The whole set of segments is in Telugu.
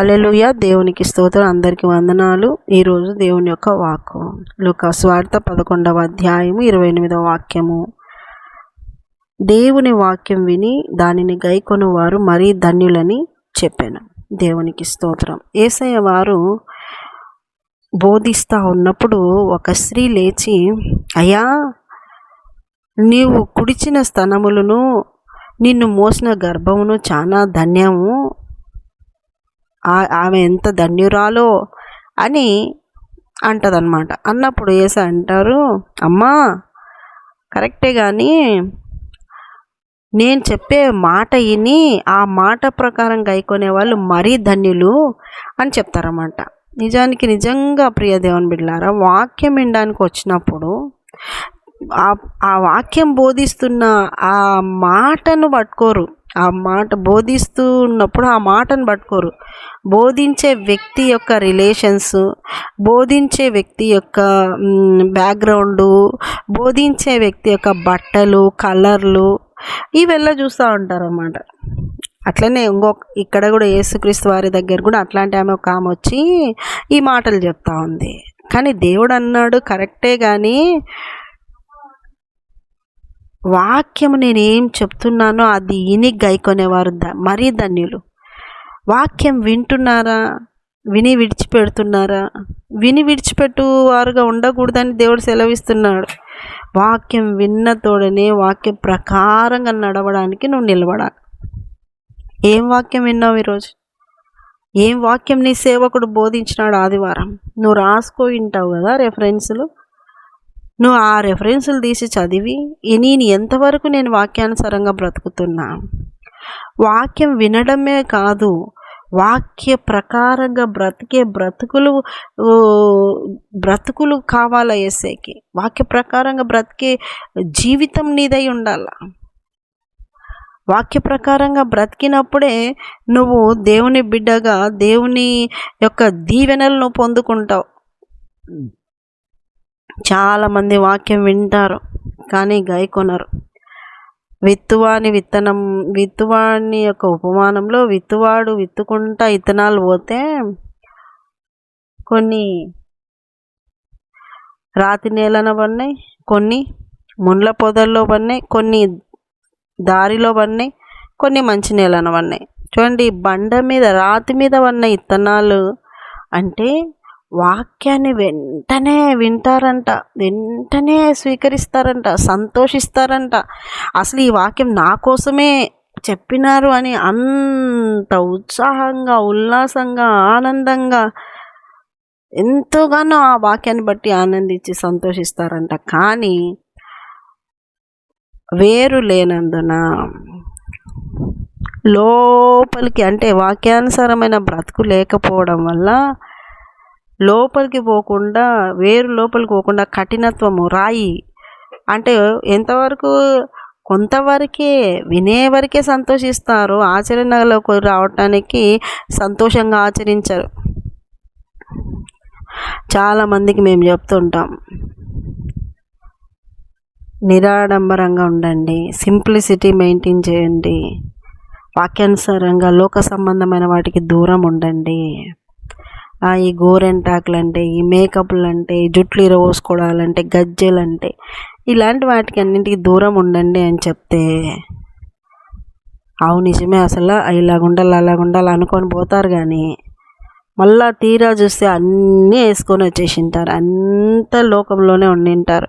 అలెలుయ దేవునికి స్తోత్రం. అందరికి వందనాలు. ఈరోజు దేవుని యొక్క వాక్కు. లుక స్వార్థ పదకొండవ అధ్యాయము ఇరవై ఎనిమిదవ వాక్యము. దేవుని వాక్యం విని దానిని గైకొను వారు మరీ ధన్యులని చెప్పాను. దేవునికి స్తోత్రం. ఏసయ్య వారు బోధిస్తూ ఉన్నప్పుడు ఒక స్త్రీ లేచి అయ్యా నీవు కుడిచిన స్తనములను నిన్ను మోసిన గర్భమును చాలా ధన్యము. ఆమె ఎంత ధన్యురాలో అని అంటదన్నమాట. అన్నప్పుడు ఏస అంటారు అమ్మా కరెక్టే కానీ నేను చెప్పే మాట విని ఆ మాట ప్రకారం గైకొనే వాళ్ళు మరీ ధన్యులు అని చెప్తారన్నమాట. నిజానికి నిజంగా ప్రియ దేవుని బిడ్డారా వాక్యం వినడానికి వచ్చినప్పుడు ఆ వాక్యం బోధిస్తున్న ఆ మాటను పట్టుకోరు. ఆ మాట బోధిస్తూ ఉన్నప్పుడు ఆ మాటను పట్టుకోరు. బోధించే వ్యక్తి యొక్క రిలేషన్స్ బోధించే వ్యక్తి యొక్క బ్యాక్గ్రౌండు బోధించే వ్యక్తి యొక్క బట్టలు కలర్లు ఇవెల్లా చూస్తూ ఉంటారు అన్నమాట అట్లనే ఇంకొక ఇక్కడ కూడా యేసుక్రీస్తు వారి దగ్గర కూడా అట్లాంటి ఆమె ఒక ఆమె వచ్చి ఈ మాటలు చెప్తా ఉంది. కానీ దేవుడు అన్నాడు కరెక్టే కానీ వాక్యము నేనేం చెప్తున్నానో అది ఇని గైకొనేవారు దా మరీ ధన్యులు. వాక్యం వింటున్నారా? విని విడిచిపెడుతున్నారా? విని విడిచిపెట్టు వారుగా ఉండకూడదని దేవుడు సెలవిస్తున్నాడు. వాక్యం విన్న తోడనే వాక్యం ప్రకారంగా నడవడానికి నువ్వు నిలబడాలి. ఏం వాక్యం విన్నావు ఈరోజు? ఏం వాక్యం నీ సేవకుడు బోధించినాడు ఆదివారం? నువ్వు రాసుకో వింటావు కదా రెఫరెన్స్లు? నువ్వు ఆ రెఫరెన్సులు తీసి చదివి నేను ఎంతవరకు నేను వాక్యానుసారంగా బ్రతుకుతున్నా? వాక్యం వినడమే కాదు వాక్య ప్రకారంగా బ్రతికే బ్రతుకులు బ్రతుకులు కావాలా ఎస్ఏకి వాక్య ప్రకారంగా బ్రతికే జీవితం నీదై ఉండాల. వాక్య ప్రకారంగా బ్రతికినప్పుడే నువ్వు దేవుని బిడ్డగా దేవుని యొక్క దీవెనలను పొందుకుంటావు. చాలామంది వాక్యం వింటారు కానీ కొనరు విత్తువాని విత్తనం విత్తువాని యొక్క ఉపమానంలో విత్తువాడు విత్తుకుంటా ఇత్తనాలు పోతే కొన్ని రాతి నేలన పడినాయి కొన్ని ముండ్ల పొదల్లో పడినాయి కొన్ని దారిలో పడినాయి కొన్ని మంచి నేలన పడినాయి. చూడండి బండ మీద రాతి మీద పడిన ఇత్తనాలు అంటే వాక్యాన్ని వెంటనే వింటారంట వెంటనే స్వీకరిస్తారంట సంతోషిస్తారంట. అసలు ఈ వాక్యం నా కోసమే చెప్పినారు అని అంత ఉత్సాహంగా ఉల్లాసంగా ఆనందంగా ఎంతోగానో ఆ వాక్యాన్ని బట్టి ఆనందించి సంతోషిస్తారంట. కానీ వేరు లేనందున లోపలికి అంటే వాక్యానుసారమైన బ్రతుకు లేకపోవడం వల్ల లోపలికి పోకుండా వేరు లోపలికి పోకుండా కఠినత్వము రాయి. అంటే ఎంతవరకు కొంతవరకే వినేవరకే సంతోషిస్తారు ఆచరణలోకి రావటానికి సంతోషంగా ఆచరించరు. చాలామందికి మేము చెప్తుంటాం. నిరాడంబరంగా ఉండండి. సింప్లిసిటీ మెయింటైన్ చేయండి. వాక్యానుసారంగా లోక సంబంధమైన వాటికి దూరం ఉండండి. ఈ గోరెంటాకులు అంటే ఈ మేకప్లు అంటే జుట్లు ఇరవోసుకోవడాలంటే గజ్జెలు అంటే ఇలాంటి వాటికి అన్నింటికి దూరం ఉండండి అని చెప్తే అవు నిజమే అసలు ఇలాగుండాలి ఉండాలి ఉండాలి అనుకొని పోతారు కానీ మళ్ళా తీరా చూస్తే అన్నీ వేసుకొని వచ్చేసింటారు. అంత లోకంలోనే ఉండింటారు.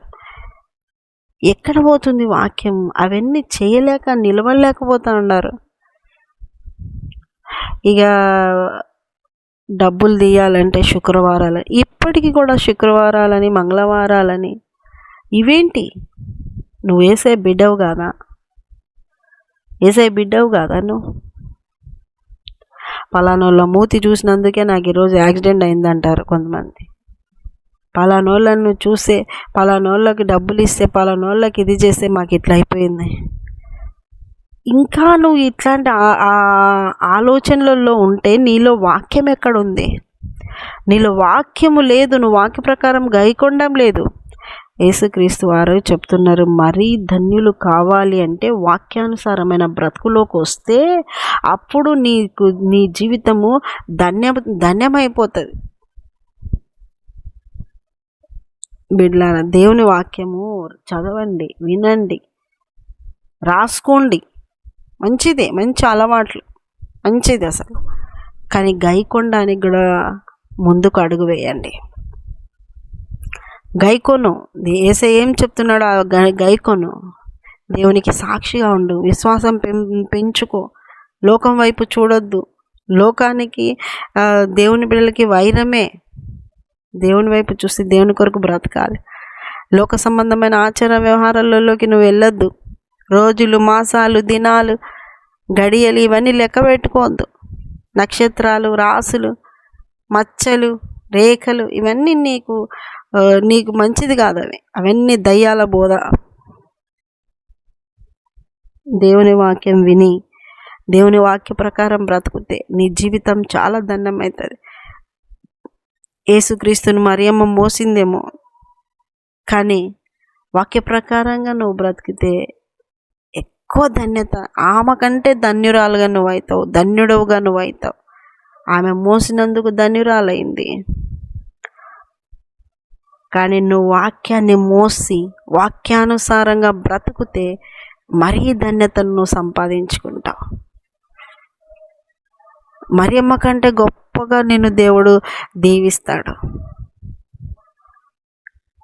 ఎక్కడ పోతుంది వాక్యం? అవన్నీ చేయలేక నిలవలేకపోతా ఉన్నారు. ఇక డబ్బులు తీయాలంటే శుక్రవారాలు ఇప్పటికీ కూడా శుక్రవారాలని మంగళవారాలని. ఇవేంటి? నువ్వు వేసే బిడ్డవు కాదా? వేసే బిడ్డవు కాదా నువ్వు? పలానోళ్ళ మూతి చూసినందుకే నాకు ఈరోజు యాక్సిడెంట్ అయిందంటారు కొంతమంది. పలానోళ్ళను చూస్తే పలానోళ్ళకి డబ్బులు ఇస్తే పలానోళ్ళకి ఇది చేస్తే మాకు ఇట్లా అయిపోయింది. ఇంకా నువ్వు ఇట్లాంటి ఆలోచనలలో ఉంటే నీలో వాక్యం ఎక్కడుంది? నీలో వాక్యము లేదు నువ్వు వాక్య ప్రకారం గైకొండం లేదు. యేసుక్రీస్తు వారు చెప్తున్నారు మరీ ధన్యులు కావాలి అంటే వాక్యానుసారమైన బ్రతుకులోకి వస్తే అప్పుడు నీకు నీ జీవితము ధన్య ధన్యమైపోతుంది. బిడ్లారా దేవుని వాక్యము చదవండి వినండి రాసుకోండి. మంచిదే మంచి అలవాట్లు. మంచిది అసలు. కానీ గైకొండానికి కూడా ముందుకు అడుగు వేయండి. గైకోను. ఏసే ఏం చెప్తున్నాడు ఆ గైకొను. దేవునికి సాక్షిగా ఉండు. విశ్వాసం పెంచుకో. లోకం వైపు చూడొద్దు. లోకానికి దేవుని బిడ్డలకి వైరమే. దేవుని వైపు చూసి దేవుని కొరకు బ్రతకాలి. లోక సంబంధమైన ఆచార వ్యవహారాలలోకి నువ్వు వెళ్ళొద్దు. రోజులు మాసాలు దినాలు గడియలు ఇవన్నీ లెక్క పెట్టుకోవద్దు. నక్షత్రాలు రాసులు మచ్చలు రేఖలు ఇవన్నీ నీకు నీకు మంచిది కాదు అవి. అవన్నీ దయ్యాల బోధ. దేవుని వాక్యం విని దేవుని వాక్య ప్రకారం బ్రతుకుతే నీ జీవితం చాలా దండమవుతుంది యేసుక్రీస్తుని మరియమ్మ మోసిందేమో. కానీ వాక్య ప్రకారంగా నువ్వు బ్రతికితే ఎక్కువ ధన్యత. ఆమె కంటే ధన్యురాలుగా నువ్వు అవుతావు ధన్యుడవుగా నువ్వు అవుతావు ఆమె మోసినందుకు ధన్యురాలైంది. కానీ నువ్వు వాక్యాన్ని మోసి వాక్యానుసారంగా బ్రతుకుతే మరీ ధన్యతను నువ్వు సంపాదించుకుంటావు. మరియమ్మ కంటే గొప్పగా నిన్ను దేవుడు దీవిస్తాడు.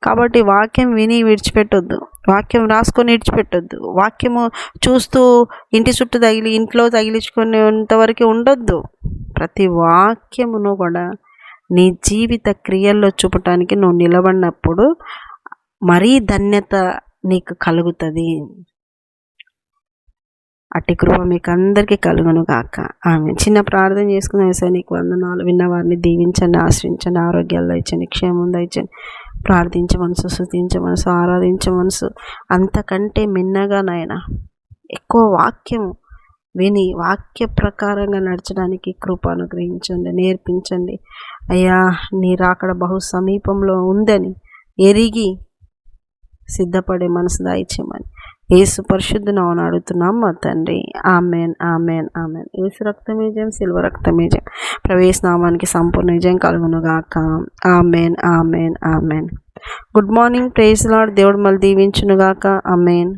కాబట్టి వాక్యం విని విడిచిపెట్టొద్దు. వాక్యం రాసుకొని విడిచిపెట్టొద్దు వాక్యము చూస్తూ ఇంటి చుట్టూ తగిలి ఇంట్లో తగిలించుకునేంతవరకు ఉండొద్దు. ప్రతి వాక్యమును కూడా నీ జీవిత క్రియల్లో చూపటానికి నువ్వు నిలబడినప్పుడు మరీ ధన్యత నీకు కలుగుతుంది. అట్టి కృప మీకు అందరికీ కలుగును గాక. ఆమె చిన్న ప్రార్థన చేసుకున్న వేసా నీకు వందనాలు. విన్న వారిని దీవించండి ఆశ్రయించండి ఆరోగ్యాల్లో ఇచ్చండి క్షేమం దయచండి మనసు ఆరాధించే మనసు. అంతకంటే మిన్నగా నాయన ఎక్కువ వాక్యము విని వాక్య ప్రకారంగా నడచడానికి కృప అనుగ్రహించండి నేర్పించండి. అయ్యా నీ రాకడ బహు సమీపంలో ఉందని ఎరిగి సిద్ధపడే మనసు దాయిచ్చేయమని. ఏసు పరిశుద్ధ నవన అడుగుతున్నాం మా తండ్రి. Amen amen amen. ఏసు రక్తమేజం సిల్వ రక్తమేజం ప్రవేశ నామానికి సంపూర్ణ విజయం కలుగునుగాక. Amen amen amen. Good morning praise Lord దేవుడు మళ్ళీ దీవించునుగాక. ఆమెన్.